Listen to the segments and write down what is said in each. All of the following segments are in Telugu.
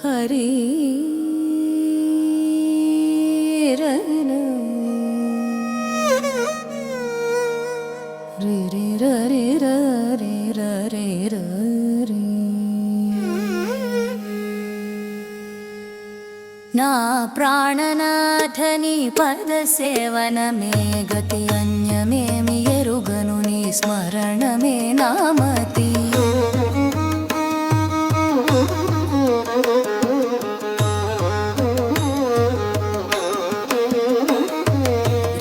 హరి రన రి రి ర రి ర రి ర రి ర రి. నా ప్రాణనాథని పద సేవనమే గతి అన్యమేమి ఎరుగను నీ స్మరణమే నామతి.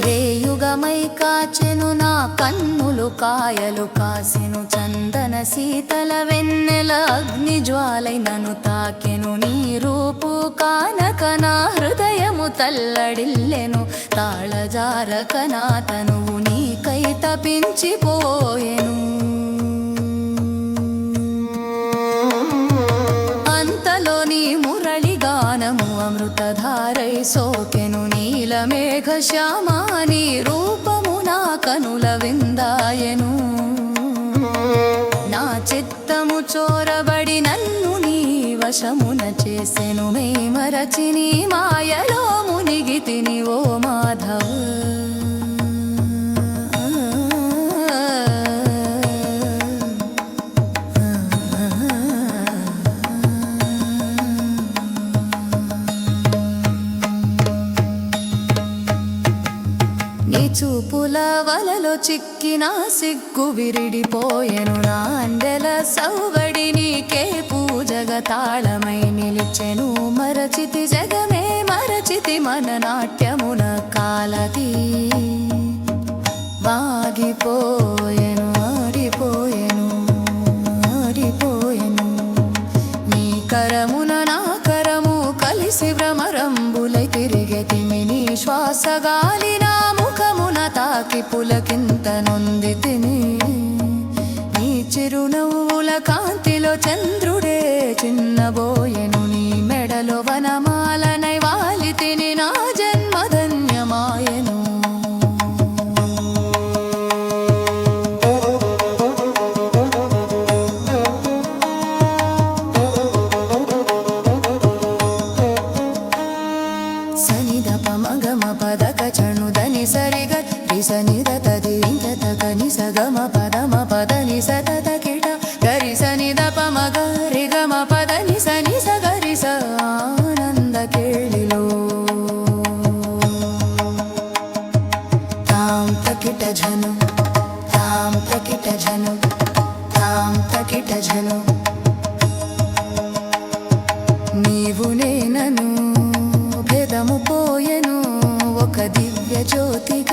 రేయుగమై కాచెను నా కన్నులు కాయలు కాసెను చందన శీతల వెన్నెల అగ్ని జ్వాలై నను తాకెను నీ రూపు కానక నా హృదయము తల్లడిల్లెను తాళజారక నా తనువు నీకై తపించిపోయెను అంతలోని మురళి గానము అమృతధారై సోకెను. నీలమేఘ శ్యామా నీ రూపము నా కనుల విందాయను. నా చిత్తము చోరబడి నన్ను నీ వశమున చేసెను. మే మరచి మాయలో మునిగి తిని ఓ మాధవ. చూపుల వలలో చిక్కిన సిగ్గు విరిడిపోయెను. నా అందెల సౌవడి నీకే పూజగ తాళమై నిలిచెను. మరచితి జగమే మరచితి మన నాట్యమున కాలది వాగిపోయెను ఆడిపోయెను ఆడిపోయెను. నీ కరమున నా కరము కలిసి భ్రమరంబులై తిరిగెతిమి నీ శ్వాసగాలిన తాకి పులకింత నొంది తిని నీ చిరునవ్వుల కాంతిలో చంద గమ పదమ పద నిస తత కిట గరి సనిద గరి గమ పద సని స గరి స ఆనంద కేళిలో తాం తకిట జను తాం తకిట జను తాం తకిట జను నీవు నేనను భేదము పోయెను ఒక దివ్య జ్యోతిగా